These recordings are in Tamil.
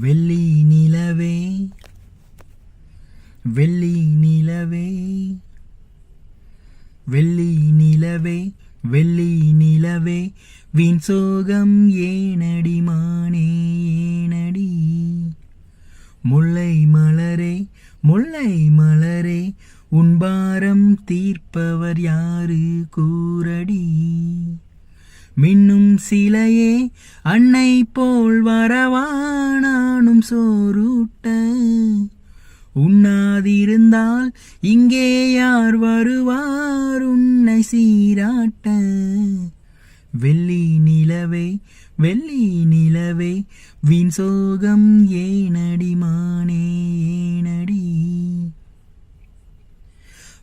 வெள்ளி நிலவே வெள்ளி நிலவே வெள்ளி நிலவே வெள்ளி நிலவே. வீண் சோகம் ஏனடி மானே ஏனடி? முல்லை மலரே முல்லை மலரே உன்பாரம் தீர்ப்பவர் யாரு கூரடி மின்னும் சிலையே அன்னை போல் வரவா நானும் சோறுட்ட உண்ணாதிருந்தால் இங்கே யார் வருவார் உன்னை சீராட்ட. வெள்ளி நிலவே வெள்ளி நிலவே வீண் சோகம் ஏனடி மானே ஏனடி.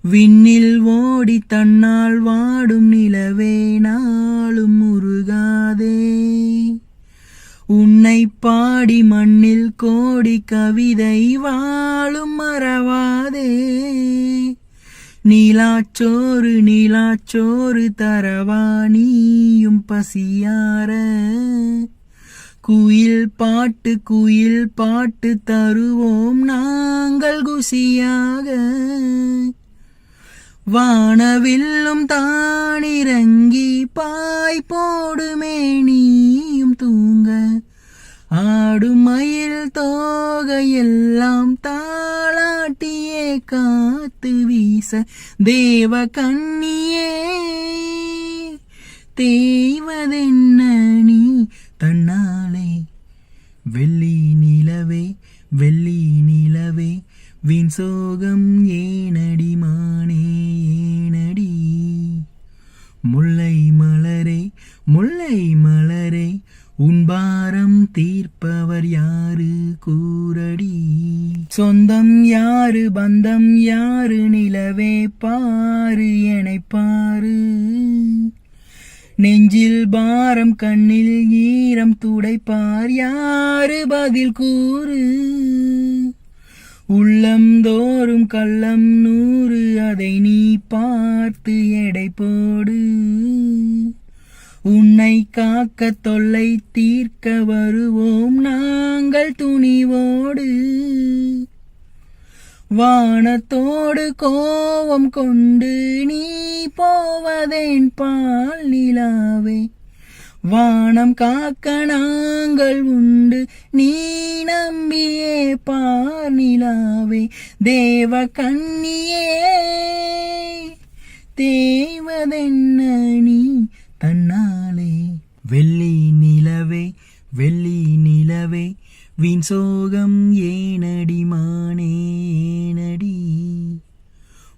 விண்ணில் ஓடி தன்னால் வாடும் நிலவே நாளும் முருகாதே உன்னை பாடி மண்ணில் கோடி கவிதை வாழும் மறவாதே. நீலாச்சோறு நீலாச்சோறு தரவா நீயும் பசியார. குயில் பாட்டு குயில் பாட்டு தருவோம் நாங்கள் குசியாக. வானவில்லும் தானிறங்கி பாய் போடுமே நீயும் தூங்க. ஆடும் மயில் தோகையெல்லாம் தாளாட்டியே காத்து வீச தேவ கண்ணியே. தேய்வதென்ன நீ தன்னா வீண் சோகம் ஏனடி மானே ஏனடி? முல்லை மலரே முல்லை மலரே உன்பாரம் தீர்ப்பவர் யாரு கூரடி சொந்தம் யாரு பந்தம் யாரு நிலவே பாரு எனை பாரு. நெஞ்சில் பாரம் கண்ணில் ஈரம் துடைப்பார் யாரு பதில் கூறு. உள்ளம் தோறும் கள்ளம் நூறு அதை நீ பார்த்து எடை போடு. உன்னை காக்க தொல்லை தீர்க்க வருவோம் நாங்கள் துணிவோடு. வானத்தோடு கோபம் கொண்டு நீ போவதேன் பால் நிலாவே. வானம் காக்க நாங்கள் உண்டு நீ நம்பியே தேவ கண்ணியே. தேவதென்ன நீ தன்னாலே. வெள்ளி நிலவே வெள்ளி நிலவே வீண் சோகம் ஏனடி மானே ஏனடி.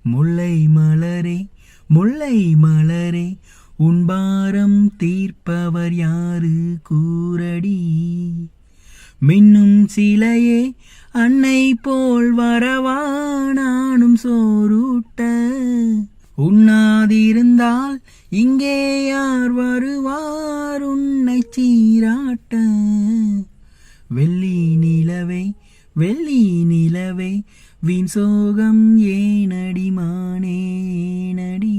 முல்லை மலரே முல்லை மலரே உன்பாரம் தீர்ப்பவர் யாரு கூரடி மின்னும் சிலையே அன்னை போல் வரவா நானும் சோறுட்ட உண்ணாதிருந்தால் இங்கே யார் வருவார் உன்னை சீராட்ட. வெள்ளி நிலவை வெள்ளி நிலவை வீண் சோகம் ஏனடி மானேனடி.